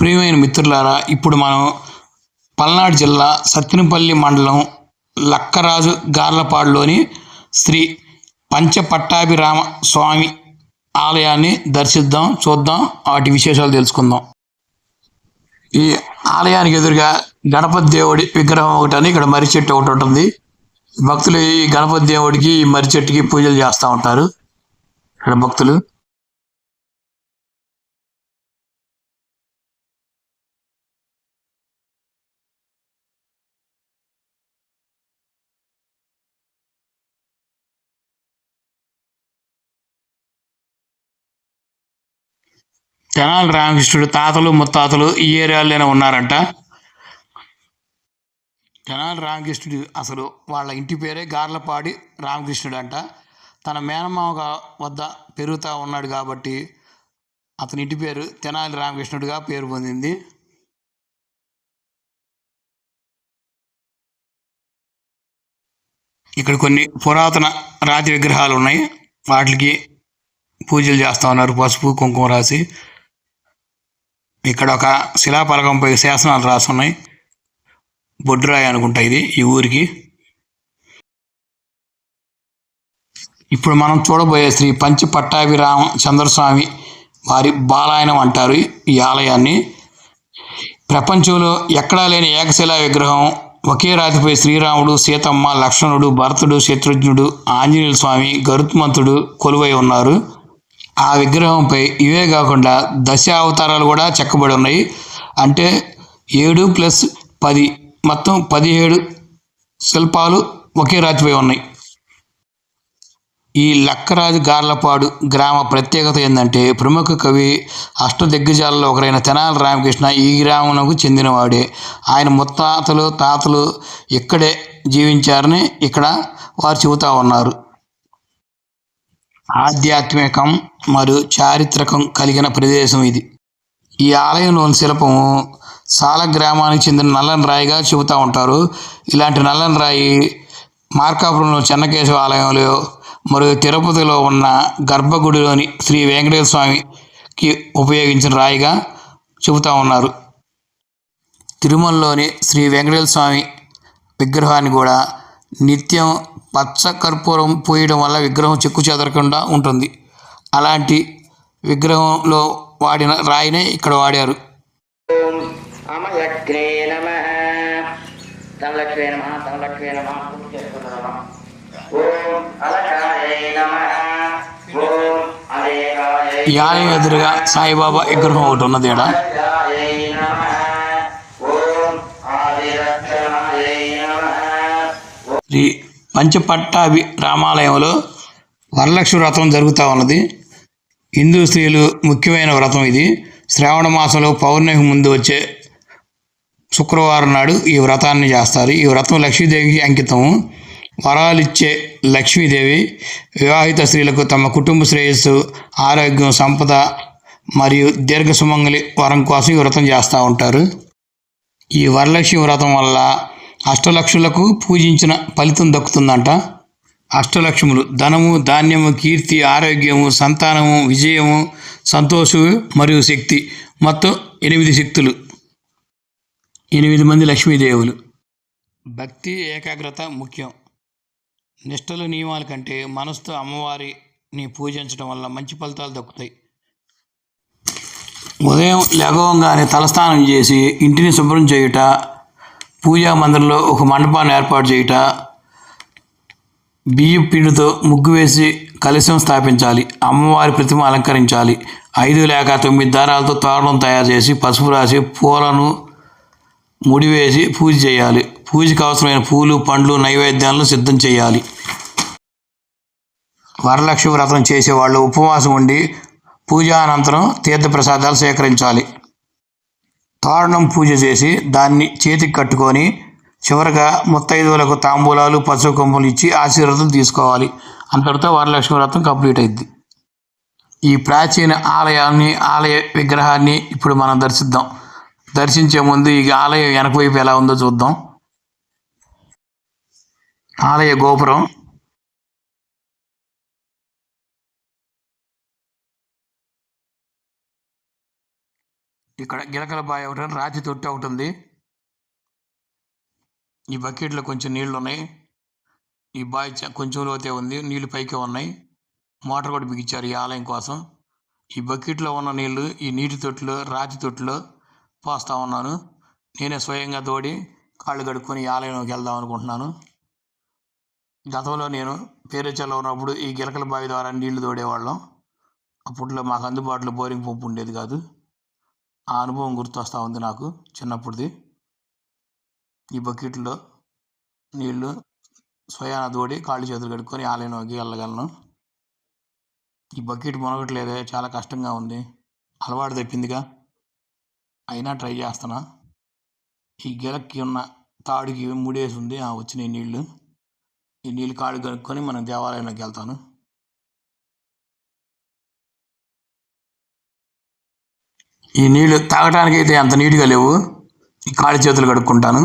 ప్రియమైన మిత్రులారా ఇప్పుడు మనం పల్నాడు జిల్లా సత్తెనపల్లి మండలం లక్కరాజు గార్లపాడులోని శ్రీ పంచపట్టాభిరామ స్వామి ఆలయాన్ని దర్శిద్దాం చూద్దాం వాటి విశేషాలు తెలుసుకుందాం. ఈ ఆలయానికి ఎదురుగా గణపతి దేవుడి విగ్రహం ఒకటి అని ఇక్కడ మర్రి చెట్టు ఒకటి ఉంటుంది. భక్తులు ఈ గణపతి దేవుడికి ఈ మర్రి చెట్టుకి పూజలు చేస్తూ ఉంటారు. ఇక్కడ భక్తులు తెనాలి రామకృష్ణుడు తాతలు ముత్తాతలు ఈ ఏరియాలోనే ఉన్నారంట. తెనాలి రామకృష్ణుడు అసలు వాళ్ళ ఇంటి పేరే గార్లపాడి రామకృష్ణుడు అంట తన మేనమామ వద్ద పెరుగుతూ ఉన్నాడు కాబట్టి అతని ఇంటి పేరు తెనాలి రామకృష్ణుడిగా పేరు పొందింది. ఇక్కడ కొన్ని పురాతన రాతి విగ్రహాలు ఉన్నాయి. వాటికి పూజలు చేస్తూ ఉన్నారు. పసుపు కుంకుమ రాసి. ఇక్కడ ఒక శిలాపలకంపై శాసనాలు రాసి ఉన్నాయి బొడ్రాయి అనుకుంటా ఇది ఈ ఊరికి. ఇప్పుడు మనం చూడబోయే శ్రీ పంచి పట్టాభిరామ చంద్రస్వామి వారి బాలాయనం అంటారు ఈ ఆలయాన్ని. ప్రపంచంలో ఎక్కడా లేని ఏకశిలా విగ్రహం ఒకే రాతిపై శ్రీరాముడు సీతమ్మ లక్ష్మణుడు భరతుడు శత్రుఘ్నుడు ఆంజనేయ స్వామి గరుత్మంతుడు కొలువై ఉన్నారు. ఆ విగ్రహంపై ఇవే కాకుండా దశ అవతారాలు కూడా చెక్కబడి ఉన్నాయి. అంటే ఏడు ప్లస్ పది మొత్తం పదిహేడు శిల్పాలు ఒకే రాతిపై ఉన్నాయి. ఈ లక్కరాజు గార్లపాడు గ్రామ ప్రత్యేకత ఏంటంటే ప్రముఖ కవి అష్టదిగ్గజాలలో ఒకరైన తెనాలి రామకృష్ణ ఈ గ్రామంకు చెందినవాడే. ఆయన ముత్తాతలు తాతలు ఇక్కడే జీవించారని ఇక్కడ వారు చెబుతా ఉన్నారు. ఆధ్యాత్మికం మరియు చారిత్రకం కలిగిన ప్రదేశం ఇది. ఈ ఆలయంలోని శిల్పం సాల గ్రామానికి చెందిన నల్లని రాయిగా చెబుతూ ఉంటారు. ఇలాంటి నల్లని రాయి మార్కాపురంలో చెన్నకేశవ ఆలయంలో మరియు తిరుపతిలో ఉన్న గర్భగుడిలోని శ్రీ వెంకటేశ్వర స్వామికి ఉపయోగించిన రాయిగా చెబుతూ ఉన్నారు. తిరుమలలోని శ్రీ వెంకటేశ్వర స్వామి విగ్రహాన్ని కూడా నిత్యం పచ్చ కర్పూరం పోయడం వల్ల విగ్రహం చెక్కు చెదరకుండా ఉంటుంది. అలాంటి విగ్రహంలో వాడిన రాయినే ఇక్కడ వాడారు. ఆలయం ఎదురుగా సాయిబాబా విగ్రహం ఒకటి ఉన్నది ఇక్కడ శ్రీ పంచపట్టాభి రామాలయంలో వరలక్ష్మి వ్రతం జరుగుతూ ఉన్నది. హిందూ స్త్రీలు ముఖ్యమైన వ్రతం ఇది. శ్రావణ మాసంలో పౌర్ణమి ముందు వచ్చే శుక్రవారం నాడు ఈ వ్రతాన్ని చేస్తారు. ఈ వ్రతం లక్ష్మీదేవికి అంకితం వరాలిచ్చే లక్ష్మీదేవి వివాహిత స్త్రీలకు తమ కుటుంబ శ్రేయస్సు ఆరోగ్యం సంపద మరియు దీర్ఘ సుమంగలి వరం కోసం ఈ వ్రతం చేస్తూ ఉంటారు. ఈ వరలక్ష్మి వ్రతం వల్ల అష్టలక్షులకు పూజించిన ఫలితం దక్కుతుందంట. అష్టలక్ష్ములు ధనము ధాన్యము కీర్తి ఆరోగ్యము సంతానము విజయము సంతోషము మరియు శక్తి. మొత్తం ఎనిమిది శక్తులు. ఎనిమిది మంది లక్ష్మీదేవులు. భక్తి ఏకాగ్రత ముఖ్యం. నిష్టల నియమాల కంటే మనసుతో అమ్మవారిని పూజించడం వల్ల మంచి ఫలితాలు దక్కుతాయి. ఉదయం లేగవంగానే తలస్నానం చేసి ఇంటిని శుభ్రం చేయుట పూజా మందిరంలో ఒక మండపాన్ని ఏర్పాటు చేయుట బియ్యం పిండితో ముగ్గు వేసి కలశం స్థాపించాలి అమ్మవారి ప్రతిమ అలంకరించాలి. ఐదు లేక తొమ్మిది దారాలతో తోరణం తయారు చేసి పసుపు రాసి పూలను ముడివేసి పూజ చేయాలి. పూజకు అవసరమైన పూలు పండ్లు నైవేద్యాలను సిద్ధం చేయాలి. వరలక్ష్మి వ్రతం చేసేవాళ్ళు ఉపవాసం ఉండి పూజ అనంతరం తీర్థప్రసాదాలు సేకరించాలి. తోరణం పూజ చేసి దాన్ని చేతికి కట్టుకొని చివరగా ముత్తైదువులకు తాంబూలాలు పసుపు కొమ్ములు ఇచ్చి ఆశీర్వాదం తీసుకోవాలి. అంతటితో వరలక్ష్మి వ్రతం కంప్లీట్ అయింది ఈ ప్రాచీన ఆలయాన్ని ఆలయ విగ్రహాన్ని ఇప్పుడు మనం దర్శిద్దాం. దర్శించే ముందు ఈ ఆలయం వెనక వైపు ఎలా ఉందో చూద్దాం. ఆలయ గోపురం ఇక్కడ గిలకల బావి ఒకటి రాతి తొట్టి ఒకటి ఉంది. ఈ బకెట్లో కొంచెం నీళ్ళు ఉన్నాయి. ఈ బావి చ- కొంచెం లోతే ఉంది. నీళ్ళు పైకే ఉన్నాయి. మోటార్ కూడా బిగించారు ఈ ఆలయం కోసం. ఈ బకెట్లో ఉన్న నీళ్ళు ఈ నీటి తొట్టిలో రాతి తొట్టిలో పోస్తూ ఉన్నాను. నేనే స్వయంగా తోడి కాళ్ళు కడుక్కొని ఈ ఆలయంలోకి వెళ్దాం అనుకుంటున్నాను. గతంలో నేను పేరెచ్చల్లో ఉన్నప్పుడు ఈ గిలకల బావి ద్వారా నీళ్ళు తోడేవాళ్ళం. అప్పట్లో మాకు అందుబాటులో బోరింగ్ పంపు ఉండేది కాదు. ఆ అనుభవం గుర్తొస్తూ ఉంది నాకు చిన్నప్పుడుది. ఈ బకెట్లో నీళ్ళు స్వయాన తోడి కాళ్ళు చేతులు కడుక్కొని ఆలయంలోకి వెళ్ళగలను. ఈ బకెట్ మునగట్లేదే చాలా కష్టంగా ఉంది. అలవాటు తప్పిందిగా. అయినా ట్రై చేస్తున్నా. ఈ గిలక్కి ఉన్న తాడుకి ముడేసి ఉంది ఆ వచ్చినాయి నీళ్ళు ఈ నీళ్ళు కాళ్ళు కడుక్కొని మనం దేవాలయంలోకి వెళ్తాను. ఈ నీళ్ళు తాగటానికి అయితే అంత నీట్గా లేవు. ఈ కాళ్ళు చేతులు కడుక్కుంటాను.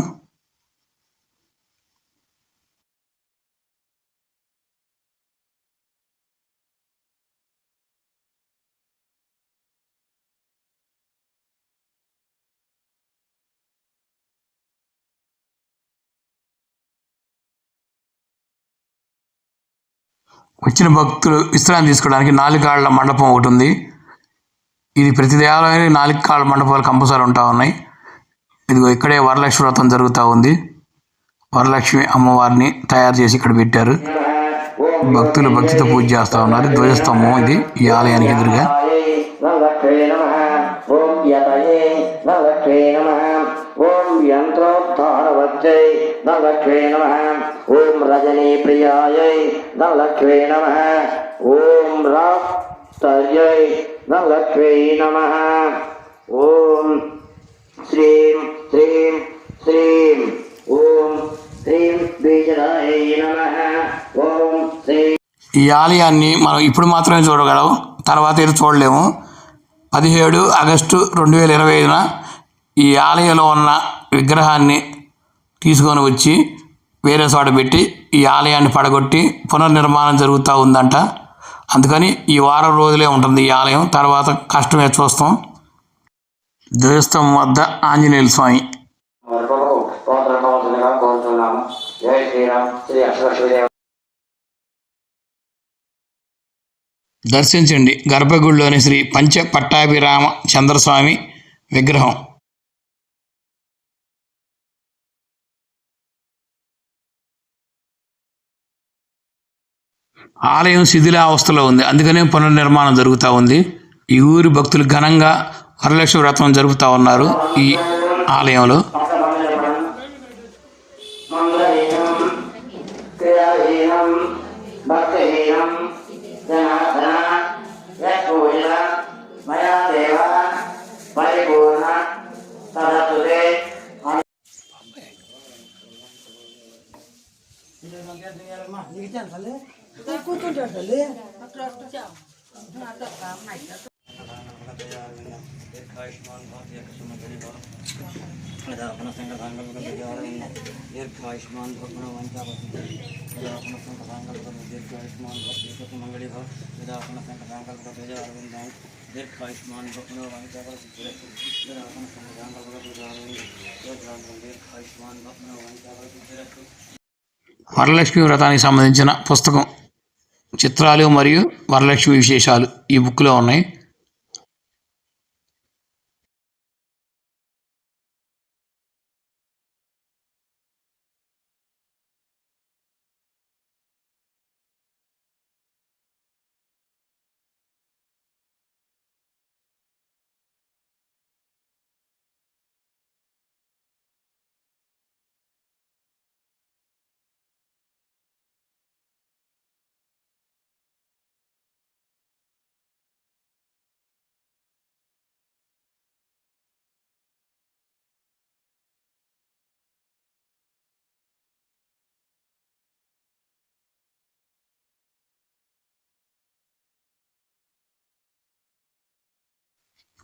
వచ్చిన భక్తులు విశ్రాంతి తీసుకోవడానికి నాలుగాళ్ళ మండపం ఒకటి ఉంది. ఇది ప్రతి దేవాలయంలో నాలుగు కాళ్ళ మండపాలు కంపల్సరీ ఉంటా ఉన్నాయి. ఇదిగో ఇక్కడే వరలక్ష్మి వ్రతం జరుగుతూ ఉంది. వరలక్ష్మి అమ్మవారిని తయారు చేసి ఇక్కడ పెట్టారు. భక్తులు భక్తితో పూజ చేస్తూ ఉన్నారు. ధ్వజస్తంభం ఇది ఈ ఆలయానికి ఎదురుగా. ఓం రజనీ నలక్ష్మీ నమ. ఓం నలక్ష్మీ నమ. ఓం శ్రీం శ్రీం శ్రీం. ఓం శ్రీం బీజరాయ నమ. ఓం శ్రీ ఈ ఆలయాన్ని మనం ఇప్పుడు మాత్రమే చూడగలం తర్వాత ఏది చూడలేము. పదిహేడు ఆగస్టు రెండు వేల ఇరవై ఐదున ఈ ఆలయంలో ఉన్న విగ్రహాన్ని తీసుకొని వచ్చి వేరే చోట పెట్టి ఈ ఆలయాన్ని పడగొట్టి పునర్నిర్మాణం జరుగుతూ ఉందంట. అందుకని ఈ వారం రోజులే ఉంటుంది ఈ ఆలయం. తర్వాత కష్టమే చూస్తాం. దేవస్థం వద్ద ఆంజనేయుల స్వామి. దర్శించండి. గర్భగుడిలోని శ్రీ పంచ పట్టాభిరామ చంద్రస్వామి విగ్రహం. ఆలయం శిథిలావస్థలో ఉంది. అందుకనే పునర్నిర్మాణం జరుగుతూ ఉంది. ఈ ఊరి భక్తులు ఘనంగా వరలక్ష్మి వ్రతం జరుపుతూ ఉన్నారు ఈ ఆలయంలో. మంగళహీనం క్రియాహీనం దీర్ఘాయుష్మాన్ భగ్నవంచాపతిదాపణ సంకటాంకల్పం దీర్ఘాయుష్మాన్ భక్తి మంగళి భవ విదాపణ సంకటాంకల్ప ప్రజారవిందాం దీర్ఘాయుష్మాన్ భగ్నవంచాపతి విదాపణ సంకటాంకల్ప ప్రజారవిందాం దీర్ఘాయుష్మాన్ భగ్నవంచాపతి వరలక్ష్మి వ్రతానికి సంబంధించిన పుస్తకం. చిత్రాలు మరియు వరలక్ష్మి విశేషాలు ఈ బుక్లో ఉన్నాయి.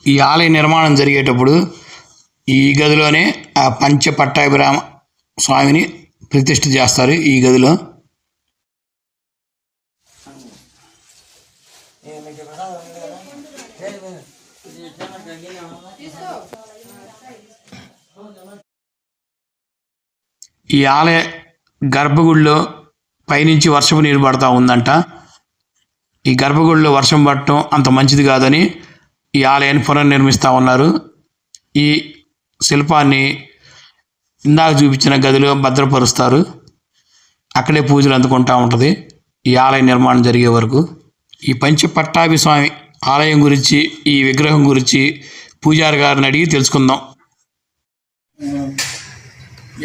ఈ ఆలయ నిర్మాణం జరిగేటప్పుడు ఈ గదిలోనే ఆ పంచ పట్టాభిరామ స్వామిని ప్రతిష్ఠ చేస్తారు ఈ గదిలో. ఈ ఆలయ గర్భగుడిలో పైనుంచి వర్షపు నీరు పడతా ఉందంట. ఈ గర్భగుడిలో వర్షం పడటం అంత మంచిది కాదని ఈ ఆలయాన్ని పునర్నిర్మిస్తూ ఉన్నారు. ఈ శిల్పాన్ని ఇందాక చూపించిన గదిలో భద్రపరుస్తారు. అక్కడే పూజలు అందుకుంటా ఉంటుంది. ఈ ఆలయ నిర్మాణం జరిగే వరకు. ఈ పంచ పట్టాభి స్వామి ఆలయం గురించి ఈ విగ్రహం గురించి పూజారి గారిని అడిగి తెలుసుకుందాం.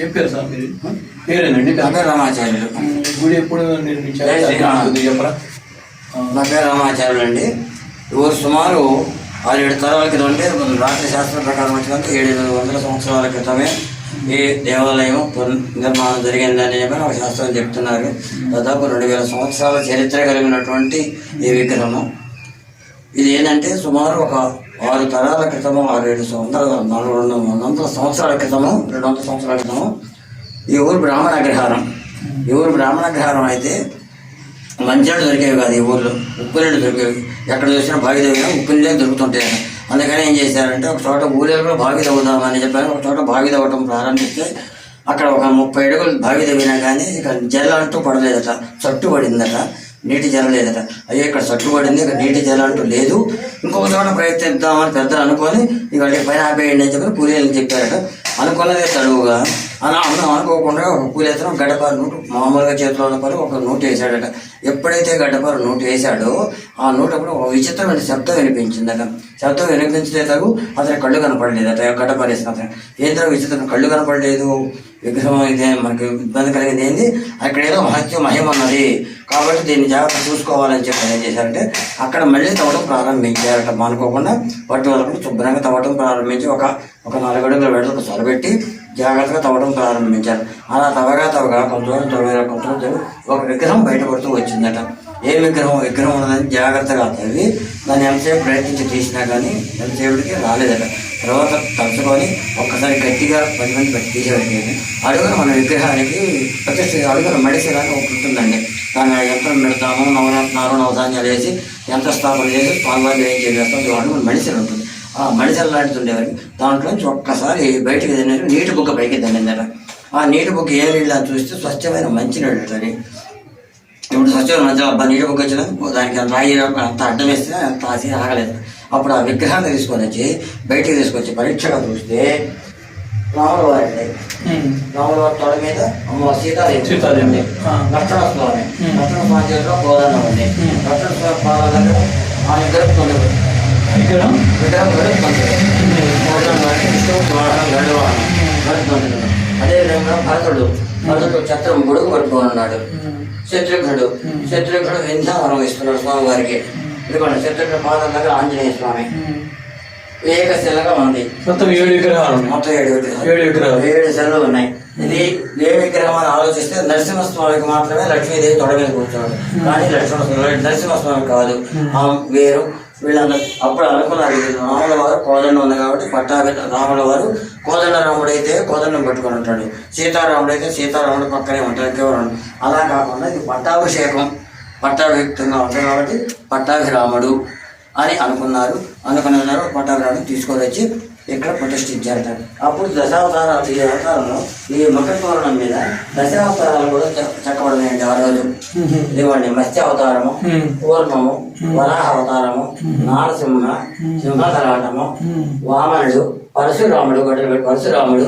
ఏం పేరు సార్ మీరు? పేరేనండి నా పేరు రామాచార్యులు. గుడి ఎప్పుడు నిర్మించారు? నా పేరు రామాచార్యులు అండి సుమారు ఆరు ఏడు తరాల క్రితం అంటే రాష్ట్ర శాస్త్రం ప్రకారం వచ్చినంత ఏడు వందల సంవత్సరాల క్రితమే ఈ దేవాలయం పునర్నిర్మాణం జరిగిందని చెప్పి ఒక శాస్త్రం చెప్తున్నారు. దాదాపు రెండు వేల సంవత్సరాల చరిత్ర కలిగినటువంటి ఈ విగ్రహం ఇది ఏంటంటే సుమారు ఒక ఆరు తరాల క్రితము ఆరు ఏడు వందల నాలుగు రెండు వందల సంవత్సరాల క్రితము రెండు వందల సంవత్సరాల క్రితము. ఈ ఊరు బ్రాహ్మణ అగ్రహారం ఈ ఊరు బ్రాహ్మణ అగ్రహారం అయితే మంచినీళ్ళు దొరికేవి కాదు ఈ ఊర్లో. ఉప్పు నీళ్ళు దొరికేవి. ఎక్కడ చూసినా బావి తవ్వినా ఉప్పు నీళ్ళే దొరుకుతుంటాయి అందుకని ఏం చేశారంటే ఒక చోట ఊరేళ్ళు కూడా బావి తవ్వుదామని చెప్పారు. ఒక చోట బావి తవ్వటం ప్రారంభిస్తే అక్కడ ఒక ముప్పై అడుగులు బావి తవ్వినా కానీ ఇక జల అంటూ పడలేదట. చట్టు పడిందట. నీటి జల లేదట. అయ్యో ఇక్కడ చట్టు పడింది. ఇక్కడ నీటి జల అంటూ లేదు. ఇంకొక చోట ప్రయత్నిద్దామని పెద్దలు అనుకొని ఇక పైన ఆపేయండి అని చెప్పి కూలీలు చెప్పారట. అనుకున్నదే తడువుగా అలా అందరం అనుకోకుండా ఒక కూలేతనం గడ్డపార నోటు మామూలుగా చేతిలో ఉన్న పని ఒక నోటు వేసాడట. ఎప్పుడైతే గడ్డపార నోటు వేసాడో ఆ నోటు అప్పుడు ఒక విచిత్రమైన శబ్దం వినిపించిందట. శబ్దం వినిపించితే తగు అతని కళ్ళు కనపడలేదట. గడ్డపార వేసిన అతను ఏంటో విచిత్రం? కళ్ళు కనపడలేదు. విగ్రహం ఇదే మనకి ఇబ్బంది కలిగింది ఏంది? అక్కడ ఏదో మహత్యం మహిమ ఉన్నది. కాబట్టి దీన్ని జాగ్రత్త చూసుకోవాలని చెప్పి ఏం చేశారంటే అక్కడ మళ్ళీ తవ్వడం ప్రారంభించారట. మానుకోకుండా పట్టు వరకు శుభ్రంగా తవ్వడం ప్రారంభించి ఒక ఒక నాలుగు అడుగుల వెడల్పు సొరబెట్టి జాగ్రత్తగా తవ్వడం ప్రారంభించారు. అలా తవ్వగా తవ్వగా కొంత దూరం తవ్వగా కొంత ఒక విగ్రహం బయటపడుతూ వచ్చిందట. ఏ విగ్రహం? విగ్రహం ఉన్నదని జాగ్రత్తగా తవ్వి దాన్ని ఎంతసేపు ప్రయత్నించి తీసినా కానీ ఎంతసేపటికి రాలేదట. తర్వాత తలుచుకొని ఒక్కసారి గట్టిగా పది మంది పెట్టి తీసేవాడికి అడుగున మన విగ్రహానికి ప్రతిష్ఠ అడుగున మడిసేలాగా ఒకటి ఉంటుందండి దాన్ని యంత్రం పెడతాము నవరత్నాలు నవధాన్యాలు వేసి యంత్రస్థాపన చేసి స్వామివారిని ఏం చేస్తాం మన మడిసెలు ఉంటుంది. మడిసెలు లాంటిది ఉండేవారికి దాంట్లో నుంచి ఒక్కసారి బయటికి తిన్నారు నీటి బుగ్గ పైకి తిన్నిందట ఆ నీటి బుగ్గ ఏ నీళ్ళు అని చూస్తే స్వచ్ఛమైన మంచి నీళ్ళు అది. ఇప్పుడు స్వచ్ఛమైన మంచి అబ్బా నీటి బుగ్గ వచ్చిన దానికి రాయి అంత అడ్డం వేస్తే అంత ఆసి ఆగలేదు. అప్పుడు ఆ విగ్రహాన్ని తీసుకొని వచ్చి బయటికి తీసుకొచ్చి పరీక్షగా చూస్తే రాముల వారి రాముల వారి తొడ మీద అమ్మ సీతాదేవి. సీతాదేవి. ఆ. లక్షణ స్వామి. లక్షణ స్వామి చేతిలో ఉంది. లక్షణ స్వామి పాదాల దగ్గర ఆయన ఇక్కడ అదేవిధంగా భరతుడు భరతుడు చత్రం గొడుగు పట్టుకొని ఉన్నాడు శత్రుఘ్నుడు శత్రుఘ్నుడు వింధ్యావరం ఇస్తున్నాడు స్వామి వారికి ఇదిగోండి శత్రుఘ్నుడు పాదం దగ్గర ఆంజనేయ స్వామి ఏకశిలగా ఉంది మొత్తం ఏడు విగ్రహాలు మొత్తం ఏడు విగ్రహాలు. ఏడు విగ్రహాలు. ఏడు సెలవులు ఉన్నాయి ఇది ఏ విగ్రహం అని ఆలోచిస్తే నరసింహస్వామికి మాత్రమే లక్ష్మీదేవి తొడ కూర్చోడు కూర్చున్నాడు కానీ లక్ష్మణ నరసింహస్వామి కాదు ఆ వేరు వీళ్ళందరూ అప్పుడు అనుకున్నారు రాముల వారు కోదండ ఉంది కాబట్టి పట్టాభి రాముల వారు కోదండ రాముడు అయితే కోదండం పట్టుకొని ఉంటాడు. సీతారాముడు అయితే సీతారాముడు పక్కనే ఉంటాడు కేవలం అలా కాకుండా ఇది పట్టాభిషేకం పట్టాభియుక్తంగా ఉంటుంది కాబట్టి పట్టాభిరాముడు అని అనుకున్నారు. అనుకున్నారు పట్టాభిరాముడు తీసుకొని వచ్చి ఇక్కడ ప్రతిష్ఠించారట. అప్పుడు దశావతారాలు ఈ అవతారంలో ఈ మకర పౌర్ణం మీద దశావతారాలు కూడా చె- చెక్కబడినాయండి ఆ రోజు. ఇదిగోండి మత్స్య అవతారము పూర్ణము వరాహ అవతారము నారసింహ సింహతరాటము వామనుడు పరశురాముడు పరశురాముడు.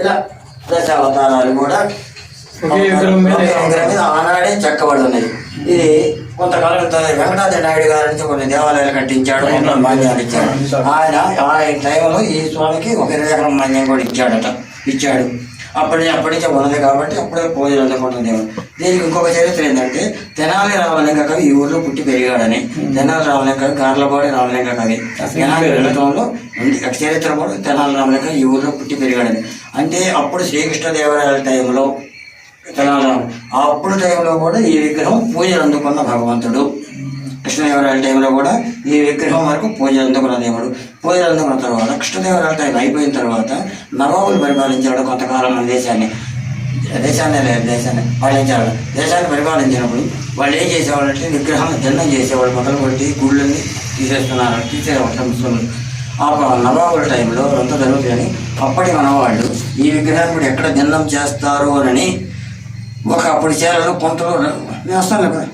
ఇలా దశావతారాలు కూడా ఆనాడే చెక్కబడి ఉన్నది ఇది కొంతకాలం వెంకటాద్రి నాయుడు గారి నుంచి కొన్ని దేవాలయాలు కట్టించాడు ఎన్నో మాన్యాలు ఇచ్చాడు. ఆయన ఆయన టైంలో ఈ స్వామికి ఒక ఇరవై ఎకరం మాన్యం కూడా ఇచ్చాడట ఇచ్చాడు. అప్పటి అప్పటి నుంచి ఉన్నది కాబట్టి అప్పుడే పూజలు అందుకుంటుంది దీనికి ఇంకొక చరిత్ర ఏంటంటే తెనాలి రామలింగ కవి ఈ ఊర్లో పుట్టి పెరిగాడని. తెనాలి రామలింగ కవి గార్లపాడి రామలింగ కవి. తెనాలి అక్కడ చరిత్ర కూడా తెనాలి రామలింగ ఈ ఊర్లో పుట్టి పెరిగాడని. అంటే అప్పుడు శ్రీకృష్ణదేవరాయల టైంలో తెలంగాణ అప్పుడు టైంలో కూడా ఈ విగ్రహం పూజలు అందుకున్న భగవంతుడు. కృష్ణదేవరాయల టైంలో కూడా ఈ విగ్రహం వరకు పూజలు అందుకున్న దేవుడు. పూజలు అందుకున్న తర్వాత కృష్ణదేవరాయల టైం అయిపోయిన తర్వాత నవాబులు పరిపాలించాడు కొంతకాలం మన దేశాన్ని దేశాన్ని దేశాన్ని పాలించాడు. దేశాన్ని పరిపాలించినప్పుడు వాళ్ళు ఏం చేసేవాళ్ళంటే విగ్రహం దండం చేసేవాళ్ళు మొదలు కొట్టి గుళ్ళని తీసేస్తున్నారు తీసేవాళ్ళు ముస్లింలు. ఆ నవాబుల టైంలో అంతా జరుగుతుంది అప్పటి మనవాళ్ళు ఈ విగ్రహాన్ని ఇప్పుడు ఎక్కడ భిన్నం చేస్తారు అని ఒక అప్పటి కుంటలు కొంతలు నేను వస్తాను కదా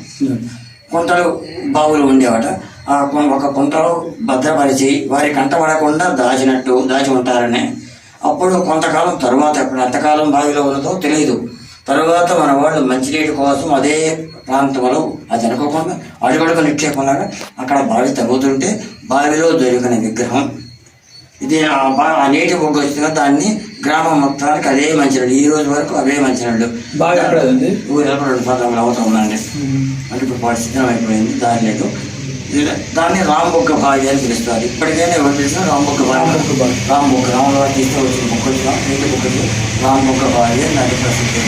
కుంటలు బావులు ఉండేవాట. ఆ కు- ఒక కుంటలు భద్రపరిచి వారి కంటపడకుండా దాచినట్టు దాచి ఉంటారని. అప్పుడు కొంతకాలం తర్వాత ఇప్పుడు ఎంతకాలం బావిలో ఉన్నదో తెలియదు తరువాత మన వాళ్ళు మంచినీటి కోసం అదే ప్రాంతంలో అది అనుకోకుండా అడుగడుగు నిక్షేపంలాగా అక్కడ బావి తగ్గుతుంటే బావిలో దొరికిన విగ్రహం. ఇది ఆ బా- ఆ నీటి బొగ్గు వచ్చిన దాన్ని గ్రామం మొత్తానికి అదే మంచినీళ్ళు. ఈ రోజు వరకు అవే మంచినీళ్ళు. రెండు పదహారు అవుతా ఉందండి. అంటే ఇప్పుడు పరిస్థితి అయిపోయింది దాని లేదు. దాన్ని రాంబొక్క బావి అని పిలుస్తారు. ఇప్పటికైనా ఎవరు పిలిచినా రాంబొక్క బావి. రాంబొక్క తీసుకొచ్చిన బొక్క వచ్చిన నీటి బొక్కకి రాంబొక్క బావి అని అది ప్రసిద్ధి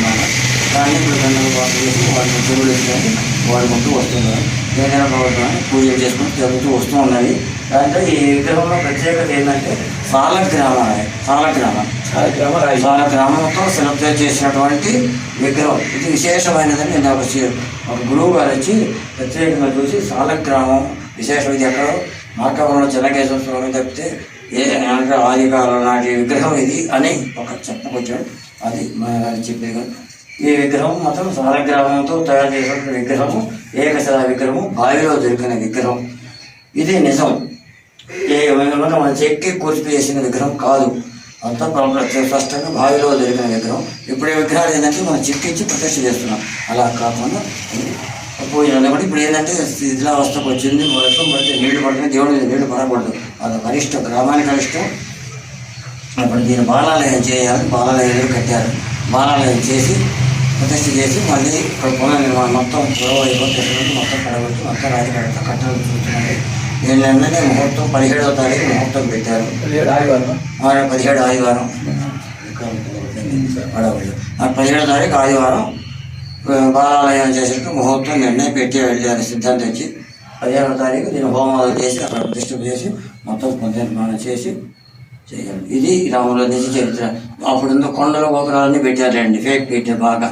దాన్ని ఇప్పుడు గంటలు బాగా చేసి వాళ్ళు చెరువులు వేసుకొని వాడుకుంటూ వస్తున్నారు. ఏదైనా ప్రభుత్వాన్ని పూజలు చేసుకుంటూ జరుగుతూ వస్తూ ఉన్నది దాంట్లో ఈ విగ్రహంలో ప్రత్యేకత ఏంటంటే సాలగ్రామం సాలగ్రామం సాలగ్రామ రాయి. చాలా గ్రామంతో చేసినటువంటి విగ్రహం. ఇది విశేషమైనదని నేను ఒక గురువు గారు వచ్చి ప్రత్యేకంగా చూసి సాలగ్రామం విశేషం ఇది ఎక్కడో మార్కాపురంలో చెన్నకేశ్వర స్వామి తప్పితే ఏ ఆదికాలం నాటి విగ్రహం ఇది అని ఒక చెప్పుకొచ్చాడు. అది చెప్పేది. ఈ విగ్రహం మాత్రం సాలగ్రామంతో తయారు చేసిన విగ్రహము ఏకశిలా విగ్రహము బావిలో దొరికిన విగ్రహం. ఇది నిజం. ఏ విధంగా మనం చెక్కి కూర్చి చేసిన విగ్రహం కాదు. అంతా ప్రాబ్లం స్పష్టంగా బావిలో దొరికిన విగ్రహం. ఇప్పుడు ఈ విగ్రహాలు ఏంటంటే మనం చెక్కించి ప్రత్యక్ష చేస్తున్నాం. అలా కాకుండా పూజ కూడా ఇప్పుడు ఏంటంటే శిథిలావస్థకు వచ్చింది వర్షం పడితే నీళ్ళు పడితే దేవుడి నీళ్ళు పడకూడదు. అది గరిష్ట గ్రామానికి అరిష్టం. అప్పుడు దీన్ని బాలాలయం చేయాలి బాలాలయం కట్టారు. బాలాలయం చేసి ప్రతిష్ఠ చేసి మళ్ళీ ఇక్కడ పునర్నిర్మాణం మొత్తం పురవైపు మొత్తం కడగొచ్చి మొత్తం రాజు కడతా కట్టాలి చూస్తున్నాడు ఏంటంటే ముహూర్తం పదిహేడవ తారీఖు ముహూర్తం పెట్టారు. పదిహేడు ఆదివారం ఆ? పదిహేడో తారీఖు ఆదివారం బాలాలయం చేసేట్టు ముహూర్తం నిర్ణయం పెట్టి వెళ్ళారు సిద్ధాంతం వచ్చి. పదిహేడో తారీఖు దీన్ని హోమాలు చేసి అక్కడ ప్రతిష్ఠ చేసి మొత్తం పునర్నిర్మాణం చేసి చేయాలి. ఇది రాముల నిజ చరిత్ర. అప్పుడు కొండల గోపురాలన్నీ పెట్టారండి ఫేక్ పెట్టారు బాగా.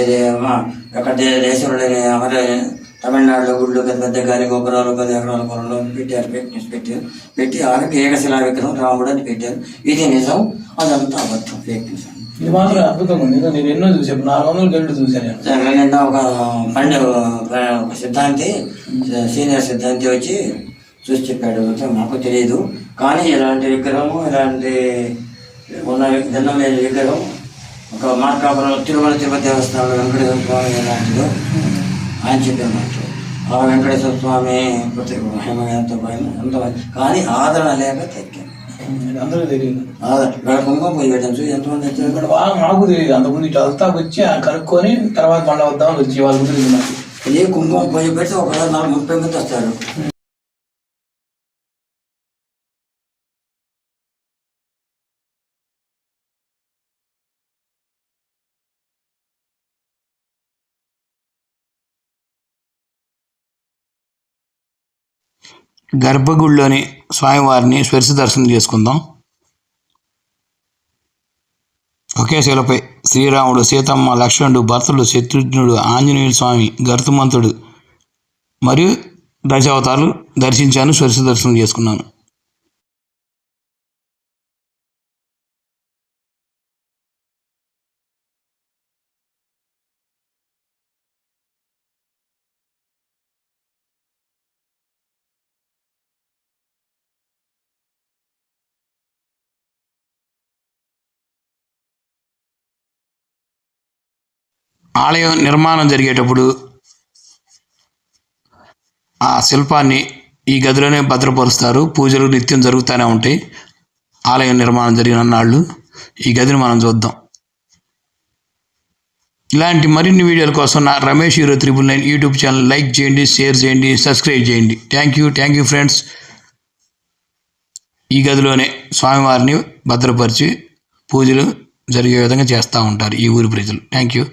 ఏదే మా ఎక్కడ దేశంలో లేని తమిళనాడులో గుళ్ళు పెద్ద పెద్ద గాలి గోపురాలు పది ఎకరాల పొలంలో పెట్టారు న్యూస్ పెట్టారు. పెట్టి ఆమెకి ఏకశిలా విగ్రహం రాముడు అని పెట్టారు. ఇది నిజం అదంతా అబద్ధం ఫేక్ న్యూస్ ఇది మాత్రం అద్భుతంగా ఉంది. నేను ఎన్నో చూసాను నాలుగు వందల గంటలు చూశాను నిన్న ఒక పండు ఒక సిద్ధాంతి సీనియర్ సిద్ధాంతి వచ్చి చూసి చెప్పాడు. నాకు తెలియదు. కానీ ఇలాంటి విగ్రహము ఇలాంటి ఉన్న లేని విగ్రహం ఒక మార్కాపురం తిరుమల తిరుపతి దేవస్థానంలో వెంకటేశ్వర స్వామి ఎలాంటిదో ఆయన చెప్పారు నాకు ఆ వెంకటేశ్వర స్వామి ఎంతో పైన ఎంతో కానీ ఆదరణ లేక తగ్గింది ఇది అందరికీ తెలియదు. ఆదరణ పెట్టాను. చూసి ఎంతమంది వచ్చారు. ఇక్కడ బాగా మాకు తెలియదు. అంతకుముందు ఇటు వెళ్తాకు వచ్చి కనుక్కొని తర్వాత మళ్ళీ వద్దామని వచ్చి వాళ్ళ గురించి నాకు ఇది కుంకుమ పూజ పెడితే ఒక నాలుగు ముప్పై మంది వస్తారు. గర్భగుడిలోని స్వామివారిని స్పర్శ దర్శనం చేసుకుందాం. ఒకే శిలపై శ్రీరాముడు సీతమ్మ లక్ష్మణుడు భర్తలు శత్రుఘ్నుడు ఆంజనేయుడు స్వామి గరుతుమంతుడు మరియు దశావతారులు దర్శించాను స్పర్శ దర్శనం చేసుకున్నాను. ఆలయం నిర్మాణం జరిగేటప్పుడు ఆ శిల్పాన్ని ఈ గదిలోనే భద్రపరుస్తారు. పూజలు నిత్యం జరుగుతూనే ఉంటాయి. ఆలయం నిర్మాణం జరిగిన నాళ్ళు ఈ గదిని మనం చూద్దాం. ఇలాంటి మరిన్ని వీడియోల కోసం నా Ramesh hero triple nine YouTube channel like చేయండి షేర్ చేయండి సబ్స్క్రైబ్ చేయండి. Thank you thank you friends ఈ గదిలోనే స్వామివారిని భద్రపరిచి పూజలు జరిగే విధంగా చేస్తూ ఉంటారు ఈ ఊరి ప్రజలు. Thank you